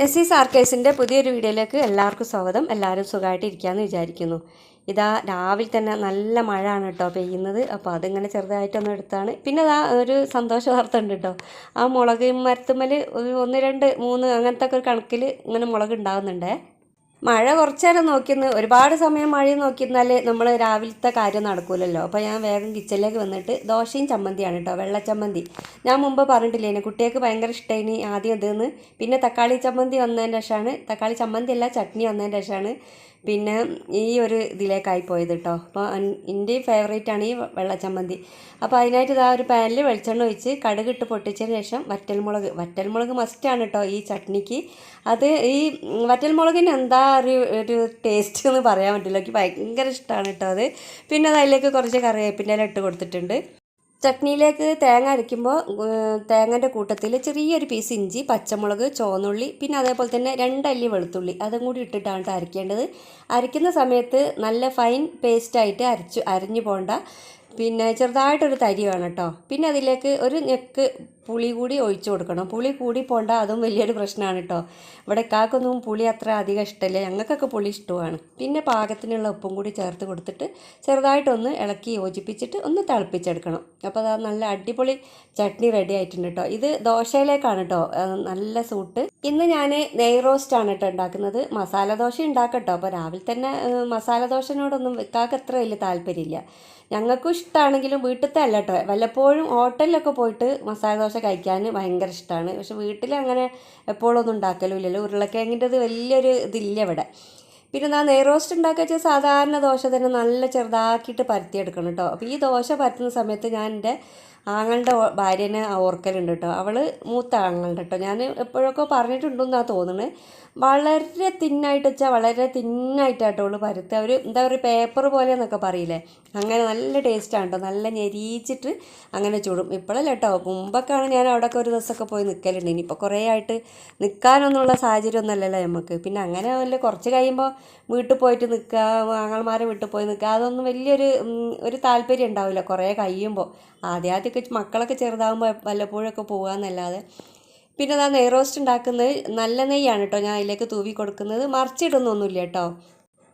നസീസ് ആർക്കേഴ്സിന്റെ പുതിയൊരു വീഡിയോയിലേക്ക് എല്ലാവർക്കും സ്വാഗതം. എല്ലാവരും സുഖമായിട്ട് ഇരിക്കാമെന്ന് വിചാരിക്കുന്നു. ഇതാ രാവിലെ തന്നെ നല്ല മഴയാണ് കേട്ടോ പെയ്യുന്നത്. അപ്പോൾ അതിങ്ങനെ ചെറുതായിട്ടൊന്ന് എടുത്താണ്. പിന്നെ അതാ ഒരു സന്തോഷ വാർത്ത ഉണ്ട് കേട്ടോ. ആ മുളക് മരത്തുമ്മൽ ഒരു ഒന്ന് രണ്ട് മൂന്ന് അങ്ങനത്തെ ഒക്കെ ഒരു കണക്കിൽ ഇങ്ങനെ മുളക് ഉണ്ടാകുന്നുണ്ടേ മഴ കുറച്ചേരം നോക്കിയെന്ന് ഒരുപാട് സമയം മഴ നോക്കിയിരുന്നാൽ നമ്മൾ രാവിലത്തെ കാര്യം നടക്കൂലല്ലോ. അപ്പോൾ ഞാൻ വേഗം കിച്ചണിലേക്ക് വന്നിട്ട് ദോശയും ചമ്മന്തിയാണ് കേട്ടോ വെള്ളച്ചമ്മന്തി ഞാൻ മുമ്പ് പറഞ്ഞിട്ടില്ലേ കുട്ടികൾക്ക് ഭയങ്കര ഇഷ്ടമായിനി ആദ്യം ഇതെന്ന്. പിന്നെ തക്കാളി ചമ്മന്തി വന്നതിന്റെ ശേഷമാണ് തക്കാളി ചമ്മന്തി അല്ല ചട്നി വന്നതിന്റെ ശേഷമാണ്. പിന്നെ ഈ ഒരു ഇതിലേക്കായി പോയത് കേട്ടോ അപ്പോൾ എന്റെ ആണ് ഈ വെള്ളച്ചമ്മന്തി. അപ്പോൾ അതിനായിട്ട് ഇതാ ഒരു പാനിൽ വെളിച്ചെണ്ണ ഒഴിച്ച് കടുകിട്ട് പൊട്ടിച്ചതിന് ശേഷം വറ്റൽമുളക് വറ്റൽമുളക് മസ്റ്റാണ് കേട്ടോ ഈ ചട്നിക്ക്. അത് ഈ വറ്റൽമുളകിന് എന്താ ഒരു ഒരു ടേസ്റ്റ് എന്ന് പറയാൻ പറ്റില്ല. എനിക്ക് ഭയങ്കര ഇഷ്ടമാണ് കേട്ടോ അത്. പിന്നെ അത് അതിലേക്ക് കുറച്ച് കറിവേപ്പിന്റെ ഇല ഇട്ട് കൊടുത്തിട്ടുണ്ട്. ചട്നിയിലേക്ക് തേങ്ങ അരയ്ക്കുമ്പോൾ തേങ്ങന്റെ കൂട്ടത്തിൽ ചെറിയൊരു പീസ് ഇഞ്ചി പച്ചമുളക് ചോന്നുള്ളി പിന്നെ അതേപോലെ തന്നെ രണ്ടല്ലി വെളുത്തുള്ളി അതും കൂടി ഇട്ടിട്ടാണ് ട്ടോ അരയ്ക്കേണ്ടത്. അരയ്ക്കുന്ന സമയത്ത് നല്ല ഫൈൻ പേസ്റ്റായിട്ട് അരച്ചു അരിഞ്ഞു പോകണ്ട പിന്നെ ചെറുതായിട്ടൊരു തരി വേണം കേട്ടോ പിന്നെ അതിലേക്ക് ഒരു ഞെക്ക് പുളി കൂടി ഒഴിച്ചു കൊടുക്കണം. പുളി കൂടി പോണ്ട അതും വലിയൊരു പ്രശ്നമാണ് കേട്ടോ ഇവിടെ കാക്കൊന്നും പുളി അത്ര അധികം ഇഷ്ടമല്ല ഞങ്ങൾക്കൊക്കെ പുളി ഇഷ്ടമാണ്. പിന്നെ പാകത്തിനുള്ള ഉപ്പും കൂടി ചേർത്ത് കൊടുത്തിട്ട് ചെറുതായിട്ടൊന്ന് ഇളക്കി യോജിപ്പിച്ചിട്ട് ഒന്ന് തിളപ്പിച്ചെടുക്കണം. അപ്പോൾ അത് നല്ല അടിപൊളി ചട്നി റെഡി ആയിട്ടുണ്ട് കേട്ടോ ഇത് ദോശയിലേക്കാണ് കേട്ടോ നല്ല സൂട്ട്. ഇന്ന് ഞാൻ നെയ് റോസ്റ്റാണ് കേട്ടോ ഉണ്ടാക്കുന്നത്. മസാല ദോശ ഉണ്ടാക്കട്ടോ അപ്പോൾ രാവിലെ തന്നെ മസാല ദോശനോടൊന്നും കാക്ക് അത്ര വലിയ താല്പര്യമില്ല. ഞങ്ങൾക്കും ഇഷ്ടമാണെങ്കിലും വീട്ടിലത്തെ അല്ല കേട്ടോ വല്ലപ്പോഴും ഹോട്ടലിലൊക്കെ പോയിട്ട് മസാല ദോശ കഴിക്കാൻ ഭയങ്കര ഇഷ്ടമാണ് പക്ഷെ വീട്ടിൽ അങ്ങനെ എപ്പോഴൊന്നും ഉണ്ടാക്കലുമില്ലല്ലോ. ഉരുളക്കിഴങ്ങിന്റെത് വലിയൊരു ഇതില്ല ഇവിടെ. പിന്നെ ഞാൻ നെയ് റോസ്റ്റ് ഉണ്ടാക്കുക വെച്ചാൽ സാധാരണ ദോശ തന്നെ നല്ല ചെറുതാക്കിയിട്ട് പരത്തിയെടുക്കണം കേട്ടോ. അപ്പോൾ ഈ ദോശ പരത്തുന്ന സമയത്ത് ഞാൻ എന്റെ ആങ്ങളുടെ ഭാര്യനെ ഓർക്കലുണ്ട് കേട്ടോ. അവൾ മൂത്ത ആങ്ങളുടെ കേട്ടോ. ഞാൻ എപ്പോഴൊക്കെ പറഞ്ഞിട്ടുണ്ടെന്നാണ് തോന്നുന്നത് വളരെ തിന്നായിട്ട് വെച്ചാൽ വളരെ തിന്നായിട്ടാട്ടോ അവൾ പരുത്തുക ഒരു എന്താ പറയുക പേപ്പർ പോലെ എന്നൊക്കെ പറയില്ലേ? അങ്ങനെ നല്ല ടേസ്റ്റാണ് കേട്ടോ. നല്ല ഞെരിച്ചിട്ട് അങ്ങനെ ചൂടും. ഇപ്പോഴല്ല കേട്ടോ. മുമ്പൊക്കെയാണ് ഞാൻ അവിടെയൊക്കെ ഒരു ദിവസമൊക്കെ പോയി നിൽക്കലുണ്ട് ഇനിയിപ്പോൾ കുറേ ആയിട്ട് നിൽക്കാനൊന്നുള്ള സാഹചര്യം ഒന്നുമല്ലല്ലോ നമുക്ക് പിന്നെ അങ്ങനെ വല്ല കുറച്ച് കഴിയുമ്പോൾ വീട്ടിൽ പോയിട്ട് നിൽക്കുക ആങ്ങൾമാരെ വീട്ടിൽ പോയി നിൽക്കുക അതൊന്നും വലിയൊരു ഒരു താല്പര്യം ഉണ്ടാവില്ല. കുറേ കഴിയുമ്പോൾ ആദ്യം മക്കളൊക്കെ ചെറുതാകുമ്പോൾ വല്ലപ്പോഴൊക്കെ പോകാമെന്നല്ലാതെ പിന്നെ അതാ നെയ് റോസ്റ്റ് ഉണ്ടാക്കുന്നത് നല്ല നെയ്യാണ് കേട്ടോ ഞാൻ അതിലേക്ക് തൂവി കൊടുക്കുന്നത് മറിച്ചിടുന്നൊന്നുമില്ല കേട്ടോ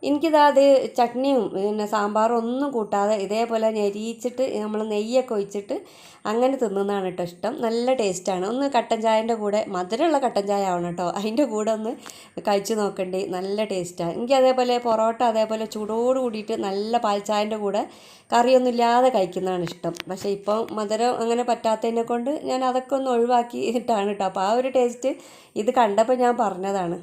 എനിക്കിതാ അത് ചട്നിയും പിന്നെ സാമ്പാറും ഒന്നും കൂട്ടാതെ ഇതേപോലെ ഞെരിയിച്ചിട്ട് നമ്മൾ നെയ്യൊക്കെ ഒഴിച്ചിട്ട് അങ്ങനെ തിന്നുന്നതാണ് കേട്ടോ ഇഷ്ടം. നല്ല ടേസ്റ്റാണ്. ഒന്ന് കട്ടൻ ചായന്റെ കൂടെ മധുരമുള്ള കട്ടൻ ചായ ആവണം കേട്ടോ. അതിന്റെ കൂടെ ഒന്ന് കഴിച്ചു നോക്കണ്ടേ. നല്ല ടേസ്റ്റാണ് എനിക്ക് അതേപോലെ പൊറോട്ട അതേപോലെ ചൂടോട് കൂടിയിട്ട് നല്ല പാൽച്ചായന്റെ കൂടെ കറിയൊന്നും ഇല്ലാതെ കഴിക്കുന്നതാണ് ഇഷ്ടം. പക്ഷേ ഇപ്പം മധുരം അങ്ങനെ പറ്റാത്തതിനെ കൊണ്ട് ഞാൻ അതൊക്കെ ഒന്ന് ഒഴിവാക്കിയിട്ടാണ് കേട്ടോ. അപ്പോൾ ആ ഒരു ടേസ്റ്റ് ഇത് കണ്ടപ്പോൾ ഞാൻ പറഞ്ഞതാണ്.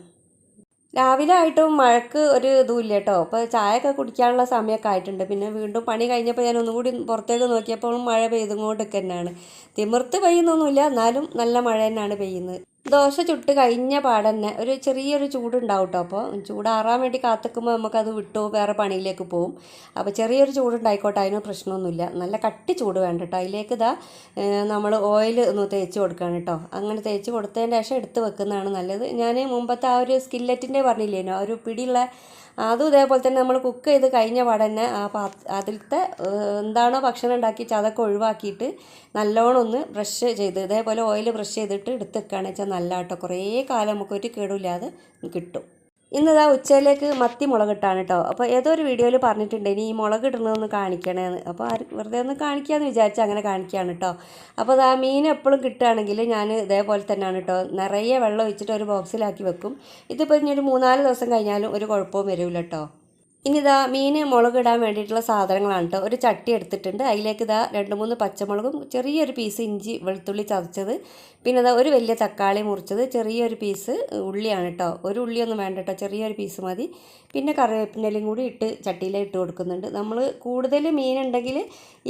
രാവിലെ ആയിട്ടും മഴക്ക് ഒരു ഇതുമില്ല കേട്ടോ. അപ്പോൾ ചായയൊക്കെ കുടിക്കാനുള്ള സമയമൊക്കെ ആയിട്ടുണ്ട്. പിന്നെ വീണ്ടും പണി കഴിഞ്ഞപ്പോൾ ഞാൻ ഒന്നുകൂടി പുറത്തേക്ക് നോക്കിയപ്പോൾ മഴ പെയ്തുകൊണ്ടൊക്കെ തന്നെയാണ് തിമിർത്ത് പെയ്യുന്നൊന്നുമില്ല. എന്നാലും നല്ല മഴ തന്നെയാണ് പെയ്യുന്നത്. ദോശ ചുട്ട് കഴിഞ്ഞ പാടന്നെ ഒരു ചെറിയൊരു ചൂടുണ്ടാവും കേട്ടോ അപ്പോൾ ചൂടാറാൻ വേണ്ടി കാത്തിക്കുമ്പോൾ നമുക്കത് വിട്ടു വേറെ പണിയിലേക്ക് പോകും അപ്പോൾ ചെറിയൊരു ചൂടുണ്ടായിക്കോട്ടെ അതിന് പ്രശ്നമൊന്നുമില്ല. നല്ല കട്ടി ചൂട് വേണ്ട കേട്ടോ അതിലേക്ക് ഇതാ നമ്മൾ ഓയിൽ ഒന്ന് തേച്ച് കൊടുക്കുകയാണ് കേട്ടോ അങ്ങനെ തേച്ച് കൊടുത്തതിന്റെ ശേഷം എടുത്ത് വെക്കുന്നതാണ് നല്ലത്. ഞാൻ മുമ്പത്തെ ആ ഒരു സ്കില്ലറ്റിന്റെ പറഞ്ഞില്ലേനോ ഒരു പിടിയുള്ള അതും ഇതേപോലെ തന്നെ നമ്മൾ കുക്ക് ചെയ്ത് കഴിഞ്ഞ പാടന്നെ ആ പാ അതിലത്തെ എന്താണോ ഭക്ഷണം ഉണ്ടാക്കി അതൊക്കെ ഒഴിവാക്കിയിട്ട് നല്ലോണം ഒന്ന് ബ്രഷ് ചെയ്ത് ഇതേപോലെ ഓയിൽ ബ്രഷ് ചെയ്തിട്ട് എടുത്ത് വെക്കുകയാണെന്ന് വെച്ചാൽ നല്ല കേട്ടോ കുറേ കാലം നമുക്ക് ഒരു കേടുമില്ലാതെ കിട്ടും. ഇന്നിതാ ഉച്ചയിലേക്ക് മത്തി മുളകിട്ടാണ് കേട്ടോ അപ്പോൾ ഏതോ ഒരു വീഡിയോയിൽ പറഞ്ഞിട്ടുണ്ട് ഇനി ഈ മുളക് ഇടുന്നതൊന്ന് കാണിക്കണേന്ന്. അപ്പോൾ വെറുതെ ഒന്ന് കാണിക്കാമെന്ന് വിചാരിച്ച് അങ്ങനെ കാണിക്കുകയാണ് കേട്ടോ അപ്പോൾ അത് ആ മീൻ എപ്പോഴും കിട്ടുകയാണെങ്കിൽ ഞാൻ ഇതേപോലെ തന്നെയാണ് കേട്ടോ നിറയെ വെള്ളം ഒഴിച്ചിട്ട് ഒരു ബോക്സിലാക്കി വെക്കും. ഇതിപ്പോൾ ഇനി ഒരു മൂന്നാൽ ദിവസം കഴിഞ്ഞാലും ഒരു കുഴപ്പവും വരില്ല കേട്ടോ ഇനി ഇതാ മീൻ മുളകിടാൻ വേണ്ടിയിട്ടുള്ള സാധനങ്ങളാണ് കേട്ടോ ഒരു ചട്ടി എടുത്തിട്ടുണ്ട്. അതിലേക്ക് ഇതാ രണ്ട് മൂന്ന് പച്ചമുളകും ചെറിയൊരു പീസ് ഇഞ്ചി വെളുത്തുള്ളി ചതച്ചത്. പിന്നെ ഇതാ ഒരു വലിയ തക്കാളി മുറിച്ചത്. ചെറിയൊരു പീസ് ഉള്ളിയാണ് കേട്ടോ ഒരു ഉള്ളിയൊന്നും വേണ്ട കേട്ടോ ചെറിയൊരു പീസ് മതി. പിന്നെ കറിവേപ്പിന്റെലും കൂടി ഇട്ട് ചട്ടിയിൽ ഇട്ട് കൊടുക്കുന്നുണ്ട്. നമ്മൾ കൂടുതൽ മീനുണ്ടെങ്കിൽ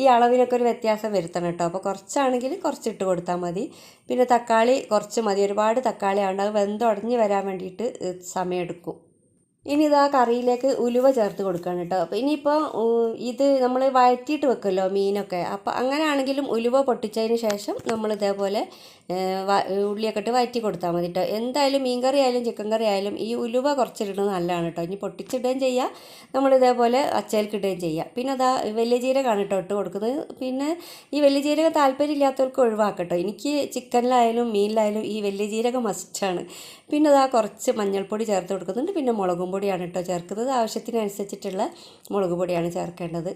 ഈ അളവിനൊക്കെ ഒരു വ്യത്യാസം വരുത്തണം കേട്ടോ അപ്പോൾ കുറച്ചാണെങ്കിൽ കുറച്ച് ഇട്ട് കൊടുത്താൽ മതി. പിന്നെ തക്കാളി കുറച്ച് മതി. ഒരുപാട് തക്കാളി ആണ്ട് അത് വെന്തുടഞ്ഞ് വരാൻ വേണ്ടിയിട്ട് സമയമെടുക്കും ഇനി ഇതാ കറിയിലേക്ക് ഉലുവ ചേർത്ത് കൊടുക്കണം കേട്ടോ. അപ്പോൾ ഇനിയിപ്പോൾ ഇത് നമ്മൾ വഴറ്റിയിട്ട് വെക്കുമല്ലോ മീനൊക്കെ. അപ്പോൾ അങ്ങനെയാണെങ്കിലും ഉലുവ പൊട്ടിച്ചതിന് ശേഷം നമ്മൾ ഇതേപോലെ ഉള്ളിയൊക്കെ ഇട്ട് വഴറ്റി കൊടുത്താൽ മതി കേട്ടോ എന്തായാലും മീൻ കറി ആയാലും ചിക്കൻ കറി ആയാലും ഈ ഉലുവ കുറച്ചിടുന്നത് നല്ലതാണ് കേട്ടോ ഇനി പൊട്ടിച്ചിടുകയും ചെയ്യാം. അച്ചയിലേക്ക് ഇടുകയും ചെയ്യുക പിന്നെ അതാ വലിയ ജീരകമാണ് കേട്ടോ ഇട്ട് കൊടുക്കുന്നത്. പിന്നെ ഈ വലിയ ജീരകം താല്പര്യമില്ലാത്തവർക്ക് ഒഴിവാക്കട്ടോ എനിക്ക് ചിക്കനിലായാലും മീനിലായാലും ഈ വലിയ ജീരകം മസ്റ്റാണ് പിന്നെ അതാ കുറച്ച് മഞ്ഞൾപ്പൊടി ചേർത്ത് കൊടുക്കുന്നുണ്ട്. പിന്നെ മുളകും പൊടിയാണ് കേട്ടോ ചേർക്കുന്നത്. ആവശ്യത്തിനനുസരിച്ചിട്ടുള്ള മുളക് പൊടിയാണ് ചേർക്കേണ്ടത്.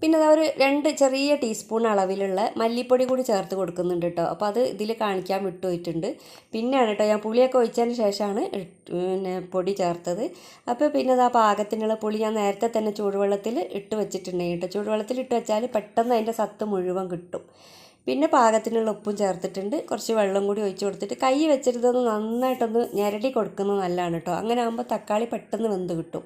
പിന്നെ അതാ ഒരു രണ്ട് ചെറിയ ടീസ്പൂൺ അളവിലുള്ള മല്ലിപ്പൊടി കൂടി ചേർത്ത് കൊടുക്കുന്നുണ്ട് കേട്ടോ. അപ്പോൾ അത് ഇതിൽ കാണിക്കാൻ വിട്ടുപോയിട്ടുണ്ട്. പിന്നെയാണ് കേട്ടോ ഞാൻ പുളിയൊക്കെ ഒഴിച്ചതിന് ശേഷമാണ് പിന്നെ പൊടി ചേർത്തത്. അപ്പോൾ പിന്നെ അതാ പാകത്തിനുള്ള പുളി ഞാൻ നേരത്തെ തന്നെ ചൂടുവെള്ളത്തിൽ ഇട്ട് വെച്ചിട്ടുണ്ടെങ്കിൽ കേട്ടോ. ചൂടുവെള്ളത്തിൽ ഇട്ട് വെച്ചാൽ പെട്ടെന്ന് അതിന്റെ സത്ത് മുഴുവൻ കിട്ടും. പിന്നെ പാകത്തിനുള്ള ഉപ്പും ചേർത്തിട്ടുണ്ട്. കുറച്ച് വെള്ളം കൂടി ഒഴിച്ച് കൊടുത്തിട്ട് കൈ വെച്ചിരുന്നത് നന്നായിട്ടൊന്ന് ഞരടി കൊടുക്കുന്നത് നല്ലതാണ് കേട്ടോ. അങ്ങനെ ആകുമ്പോൾ തക്കാളി പെട്ടെന്ന് വെന്ത് കിട്ടും.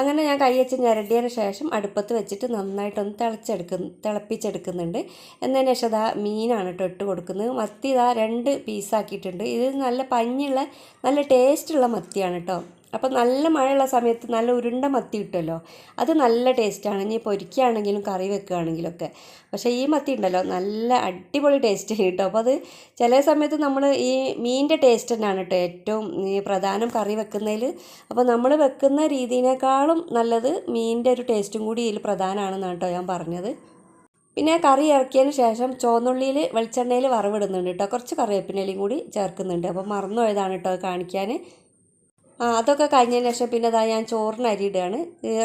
അങ്ങനെ ഞാൻ കൈ വെച്ച് ഞരടിയതിന് ശേഷം അടുപ്പത്ത് വെച്ചിട്ട് നന്നായിട്ടൊന്ന് തിളച്ചെടുക്കുന്നു തിളപ്പിച്ചെടുക്കുന്നുണ്ട്. എന്നതിന് ശേഷം അതാ മീനാണ് കേട്ടോ ഇട്ട് കൊടുക്കുന്നത്. മത്തി ഇതാ രണ്ട് പീസാക്കിയിട്ടുണ്ട് ഇത് നല്ല പഞ്ഞുള്ള നല്ല ടേസ്റ്റുള്ള മത്തിയാണ് കേട്ടോ. അപ്പം നല്ല മഴയുള്ള സമയത്ത് നല്ല ഉരുണ്ട മത്തി കിട്ടുമല്ലോ. അത് നല്ല ടേസ്റ്റാണ് ഇനി പൊരിക്കുകയാണെങ്കിലും കറി വെക്കുകയാണെങ്കിലും ഒക്കെ പക്ഷേ ഈ മത്തി ഉണ്ടല്ലോ നല്ല അടിപൊളി ടേസ്റ്റ് കേട്ടോ. അപ്പോൾ അത് ചില സമയത്ത് നമ്മൾ ഈ മീനിന്റെ ടേസ്റ്റ് തന്നെയാണ് കേട്ടോ ഏറ്റവും പ്രധാനം കറി വെക്കുന്നതിൽ. അപ്പോൾ നമ്മൾ വെക്കുന്ന രീതിയിനേക്കാളും നല്ലത് മീനിന്റെ ഒരു ടേസ്റ്റും കൂടി ഇതിൽ പ്രധാനമാണെന്നാണ് കേട്ടോ ഞാൻ പറഞ്ഞത്. പിന്നെ കറി ഇറക്കിയതിന് ശേഷം ചുവന്നുള്ളിയിൽ വെളിച്ചെണ്ണയിൽ വറവിടുന്നുണ്ട് കേട്ടോ. കുറച്ച് കറിവേപ്പിനയിലും കൂടി ചേർക്കുന്നുണ്ട്. അപ്പോൾ മറന്നു പോയതാണ് കേട്ടോ കാണിക്കാൻ. അതൊക്കെ കഴിഞ്ഞതിന് ശേഷം പിന്നെ ഇതാ ഞാൻ ചോറിന് അരി ഇടുകയാണ്.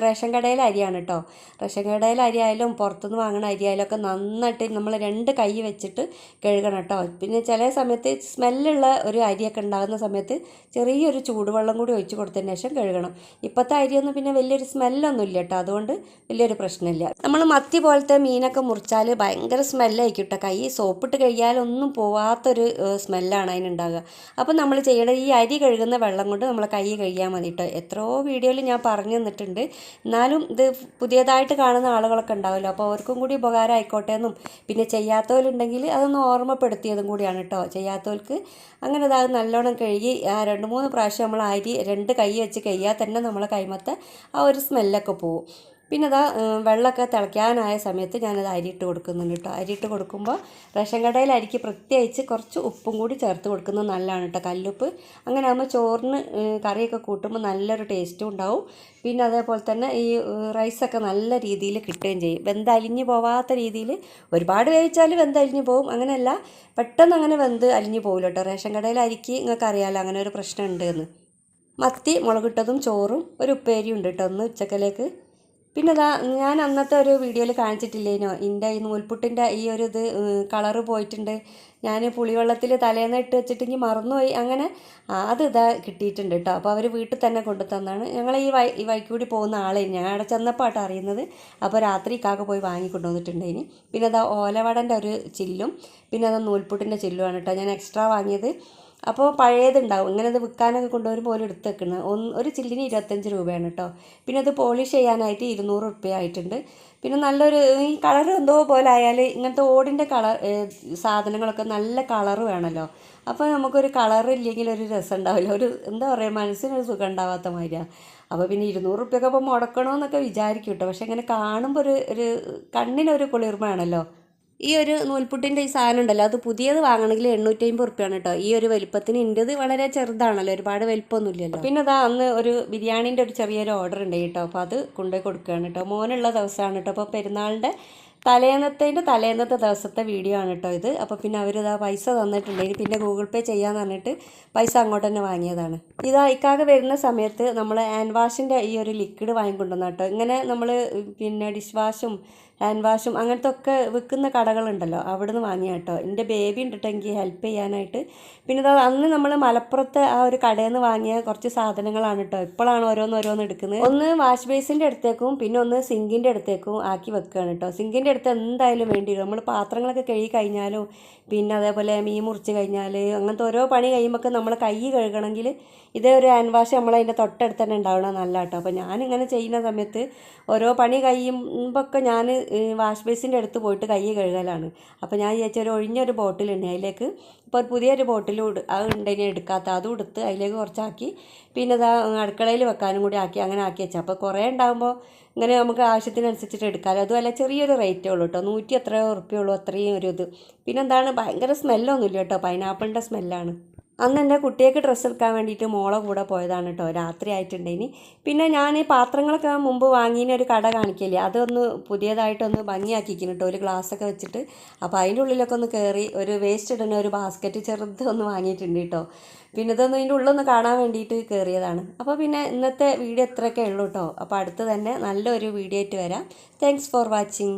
റേഷൻ കടയിലെ അരിയാണ് കേട്ടോ റേഷൻ കടയിലെ അരി ആയാലും പുറത്തുനിന്ന് വാങ്ങുന്ന അരി ആയാലും ഒക്കെ നന്നായിട്ട് നമ്മൾ രണ്ട് കൈ വെച്ചിട്ട് കഴുകണം കേട്ടോ പിന്നെ ചില സമയത്ത് സ്മെല്ലുള്ള ഒരു അരിയൊക്കെ ഉണ്ടാകുന്ന സമയത്ത് ചെറിയൊരു ചൂടുവെള്ളം കൂടി ഒഴിച്ച് കൊടുത്തതിന് ശേഷം കഴുകണം. ഇപ്പോഴത്തെ അരിയൊന്നും പിന്നെ വലിയൊരു സ്മെല്ലൊന്നും ഇല്ല കേട്ടോ അതുകൊണ്ട് വലിയൊരു പ്രശ്നമില്ല. നമ്മൾ മത്തി പോലത്തെ മീനൊക്കെ മുറിച്ചാൽ ഭയങ്കര സ്മെല്ലായിരിക്കും കേട്ടോ കൈ സോപ്പിട്ട് കഴിയാലൊന്നും പോവാത്തൊരു സ്മെല്ലാണ് അതിനുണ്ടാകുക അപ്പോൾ നമ്മൾ ചെയ്യേണ്ടത് ഈ അരി കഴുകുന്ന വെള്ളം കൊണ്ട് നമ്മൾ കൈ കഴുകിയാൽ മതി കേട്ടോ എത്രയോ വീഡിയോയിൽ ഞാൻ പറഞ്ഞു തന്നിട്ടുണ്ട്. എന്നാലും ഇത് പുതിയതായിട്ട് കാണുന്ന ആളുകളൊക്കെ ഉണ്ടാവുമല്ലോ അപ്പോൾ അവർക്കും കൂടി ഉപകാരം ആയിക്കോട്ടെ എന്നും പിന്നെ ചെയ്യാത്തവരുണ്ടെങ്കിൽ അതൊന്ന് ഓർമ്മപ്പെടുത്തിയതും കൂടിയാണ് കേട്ടോ ചെയ്യാത്തവർക്ക് അങ്ങനെ അത് നല്ലോണം കഴുകി ആ രണ്ട് മൂന്ന് പ്രാവശ്യം നമ്മൾ അരി രണ്ട് കൈ വെച്ച് കഴിയാൽ തന്നെ നമ്മളെ കൈമത്തെ ആ ഒരു സ്മെല്ലൊക്കെ പോവും. പിന്നെ അതാ വെള്ളമൊക്കെ തിളയ്ക്കാനായ സമയത്ത് ഞാനത് അരിയിട്ട് കൊടുക്കുന്നുണ്ട് കേട്ടോ. അരിയിട്ട് കൊടുക്കുമ്പോൾ റേഷൻ കടയിൽ അരിക്ക് പ്രത്യേകിച്ച് കുറച്ച് ഉപ്പും കൂടി ചേർത്ത് കൊടുക്കുന്നത് നല്ലതാണ് കേട്ടോ. കല്ലുപ്പ് അങ്ങനെ ആകുമ്പോൾ ചോറിന് കറിയൊക്കെ കൂട്ടുമ്പോൾ നല്ലൊരു ടേസ്റ്റും ഉണ്ടാവും. പിന്നെ അതേപോലെ തന്നെ ഈ റൈസൊക്കെ നല്ല രീതിയിൽ കിട്ടുകയും ചെയ്യും. വെന്തലിഞ്ഞ് പോവാത്ത രീതിയിൽ ഒരുപാട് വേവിച്ചാൽ വെന്തലിഞ്ഞ് പോവും. അങ്ങനെയല്ല പെട്ടെന്ന് അങ്ങനെ വെന്ത് അലിഞ്ഞ് പോകില്ല കേട്ടോ. റേഷൻ കടയിൽ അരിക്ക് നിങ്ങൾക്ക് അറിയാമല്ലോ അങ്ങനെ ഒരു പ്രശ്നം ഉണ്ട് എന്ന്. മത്തി മുളകിട്ടതും ചോറും ഒരു ഉപ്പേരിയും ഉണ്ട് കേട്ടോ ഒന്ന് ഉച്ചക്കലേക്ക്. പിന്നെ അതാ ഞാൻ അന്നത്തെ ഒരു വീഡിയോയിൽ കാണിച്ചിട്ടില്ലേനോ? എന്റെ ഈ നൂൽപുട്ടിന്റെ ഈ ഒരു ഇത് കളറ് പോയിട്ടുണ്ട്. ഞാൻ പുളിവെള്ളത്തിൽ തലേന്ന് ഇട്ട് വെച്ചിട്ട് ഇനി മറന്നുപോയി. അങ്ങനെ അത് ഇതാ കിട്ടിയിട്ടുണ്ട് കേട്ടോ. അപ്പോൾ അവർ വീട്ടിൽ തന്നെ കൊണ്ടു തന്നാണ് ഞങ്ങൾ ഈ വൈ ഈ വൈക്കൂടി പോകുന്ന ആളെ ഞാൻ അവിടെ ചെന്നപ്പോൾ അറിയുന്നത്. അപ്പോൾ രാത്രി കാക്ക പോയി വാങ്ങി കൊണ്ടുവന്നിട്ടുണ്ട് ഇനി പിന്നെ അതാ ഓലവടന്റെ ഒരു ചില്ലും പിന്നെ അതാ നൂൽപുട്ടിന്റെ ചില്ലുമാണ് കേട്ടോ ഞാൻ എക്സ്ട്രാ വാങ്ങിയത്. അപ്പോൾ പഴയതുണ്ടാവും. ഇങ്ങനെ അത് വിൽക്കാനൊക്കെ കൊണ്ടുവരും പോലെ എടുത്ത് വെക്കുന്നത് ഒന്ന് ഒരു ചില്ലിന് ഇരുപത്തഞ്ച് രൂപയാണ് കേട്ടോ പിന്നെ അത് പോളിഷ് ചെയ്യാനായിട്ട് ഇരുന്നൂറ് റുപ്യ പിന്നെ നല്ലൊരു ഈ കളർ എന്തോ പോലെ ആയാൽ ഇങ്ങനത്തെ ഓടിന്റെ കളർ സാധനങ്ങളൊക്കെ നല്ല കളർ വേണമല്ലോ അപ്പോൾ നമുക്കൊരു കളർ ഇല്ലെങ്കിൽ ഒരു രസം ഉണ്ടാവില്ല. ഒരു എന്താ പറയുക മനസ്സിനൊരു സുഖം ഉണ്ടാവാത്ത മാതിരിയാണ് അപ്പോൾ പിന്നെ ഇരുന്നൂറ് റുപ്യൊക്കെ അപ്പോൾ മുടക്കണമെന്നൊക്കെ വിചാരിക്കും കേട്ടോ പക്ഷെ ഇങ്ങനെ കാണുമ്പോൾ ഒരു ഒരു കണ്ണിനൊരു കുളിർമയാണല്ലോ ഈ ഒരു നൂൽപുട്ടിന്റെ ഈ സാധനം ഉണ്ടല്ലോ അത് പുതിയത് വാങ്ങണമെങ്കിൽ എണ്ണൂറ്റി അമ്പത് റുപ്യാണ് കേട്ടോ ഈ ഒരു വലിപ്പത്തിന് എന്റെത് വളരെ ചെറുതാണല്ലോ ഒരുപാട് വലിപ്പമൊന്നുമില്ലല്ലോ. പിന്നെ അതാ അന്ന് ഒരു ബിരിയാണീന്റെ ഒരു ചെറിയൊരു ഓർഡർ ഉണ്ട് കേട്ടോ അപ്പോൾ അത് കൊണ്ടുപോയി കൊടുക്കുകയാണ് കേട്ടോ മോനുള്ള ദിവസമാണ് കേട്ടോ അപ്പോൾ പെരുന്നാളിന്റെ തലേന്നത്തേന്റെ തലേന്നത്തെ ദിവസത്തെ വീഡിയോ ആണ് കേട്ടോ ഇത്. അപ്പോൾ പിന്നെ അവരിതാ പൈസ തന്നിട്ടുണ്ടെങ്കിൽ പിന്നെ ഗൂഗിൾ പേ ചെയ്യാമെന്ന് പറഞ്ഞിട്ട് പൈസ അങ്ങോട്ട് തന്നെ വാങ്ങിയതാണ്. ഇത് അയക്കാതെ വരുന്ന സമയത്ത് നമ്മൾ ഹാൻഡ് വാഷിന്റെ ഈ ഒരു ലിക്വിഡ് വാങ്ങിക്കൊണ്ടുവന്ന കേട്ടോ. ഇങ്ങനെ നമ്മൾ പിന്നെ ഡിഷ് വാഷും ഹാൻഡ് വാഷും അങ്ങനത്തെ ഒക്കെ വിൽക്കുന്ന കടകളുണ്ടല്ലോ അവിടെ നിന്ന് വാങ്ങിയ കേട്ടോ. എന്റെ ബേബി ഉണ്ടിട്ടെങ്കിൽ ഹെൽപ്പ് ചെയ്യാനായിട്ട്. പിന്നെ ഇതാ അന്ന് നമ്മൾ മലപ്പുറത്തെ ആ ഒരു കടയിൽ നിന്ന് വാങ്ങിയ കുറച്ച് സാധനങ്ങളാണ് കേട്ടോ. ഇപ്പോഴാണ് ഓരോന്ന് ഓരോന്ന് എടുക്കുന്നത്. ഒന്ന് വാഷ് ബേസിന്റെ അടുത്തേക്കും പിന്നെ ഒന്ന് സിങ്കിന്റെ അടുത്തേക്കും ആക്കി വെക്കുകയാണ് കേട്ടോ. സിങ്കിന്റെ അടുത്ത് എന്തായാലും വേണ്ടി വരും. നമ്മൾ പാത്രങ്ങളൊക്കെ കഴുകി കഴിഞ്ഞാലും പിന്നെ അതേപോലെ മീൻ മുറിച്ച് കഴിഞ്ഞാൽ അങ്ങനത്തെ ഓരോ പണി കഴിയുമ്പോൾ നമ്മൾ കൈ കഴുകണമെങ്കിൽ ഇതേ ഒരു ഹാൻഡ് വാഷ് നമ്മളതിന്റെ തൊട്ടടുത്ത് തന്നെ ഉണ്ടാവണം നല്ല കേട്ടോ അപ്പോൾ ഞാനിങ്ങനെ ചെയ്യുന്ന സമയത്ത് ഓരോ പണി കഴിയുമ്പോൾ ഞാൻ വാഷ് ബേസിന്റെ അടുത്ത് പോയിട്ട് കൈ കഴുകലാണ്. അപ്പോൾ ഞാൻ വിചാരിച്ച ഒരു ഒഴിഞ്ഞൊരു ബോട്ടിലുണ്ട് അതിലേക്ക് ഇപ്പോൾ ഒരു പുതിയൊരു ബോട്ടിൽ അത് ഉണ്ടെങ്കിൽ എടുക്കാത്ത. അതും എടുത്ത് അതിലേക്ക് കുറച്ചാക്കി പിന്നെ ഇതാ അടുക്കളയിൽ വെക്കാനും കൂടി ആക്കി അങ്ങനെ ആക്കി വെച്ചാൽ അപ്പോൾ കുറേ ഉണ്ടാകുമ്പോൾ ഇങ്ങനെ നമുക്ക് ആവശ്യത്തിനനുസരിച്ചിട്ട് എടുക്കാമല്ലോ അതുമല്ല ചെറിയൊരു റേറ്റേ ഉള്ളൂ കേട്ടോ നൂറ്റി എത്രയോ ഉറുപ്പ്യ ഉള്ളൂ അത്രയും ഒരു ഇത്. പിന്നെ എന്താണ് ഭയങ്കര സ്മെല്ലൊന്നുമില്ല കേട്ടോ. പൈനാപ്പിളിന്റെ സ്മെല്ലാണ്. അന്ന് എന്റെ കുട്ടിയൊക്കെ ഡ്രസ്സ് എടുക്കാൻ വേണ്ടിയിട്ട് മോളെ കൂടെ പോയതാണ് കേട്ടോ. രാത്രി ആയിട്ടുണ്ടെങ്കിൽ. പിന്നെ ഞാൻ ഈ പാത്രങ്ങളൊക്കെ മുമ്പ് വാങ്ങിയ ഒരു കട കാണിക്കില്ലേ? അതൊന്ന് പുതിയതായിട്ടൊന്ന് ഭംഗിയാക്കിക്കുന്നു കേട്ടോ. ഒരു ഗ്ലാസ്സൊക്കെ വെച്ചിട്ട്. അപ്പോൾ അതിന്റെ ഉള്ളിലൊക്കെ ഒന്ന് കയറി ഒരു വേസ്റ്റ് ഇടുന്ന ഒരു ബാസ്ക്കറ്റ് ചെറുത് ഒന്ന് വാങ്ങിയിട്ടുണ്ട് കേട്ടോ. പിന്നെ ഇതൊന്ന് ഇതിന്റെ ഉള്ളൊന്ന് കാണാൻ വേണ്ടിയിട്ട് കയറിയതാണ്. അപ്പോൾ പിന്നെ ഇന്നത്തെ വീഡിയോ ഇത്രയൊക്കെ ഉള്ളൂ കേട്ടോ. അപ്പോൾ അടുത്ത് തന്നെ നല്ലൊരു വീഡിയോ ആയിട്ട് വരാം. Thanks for watching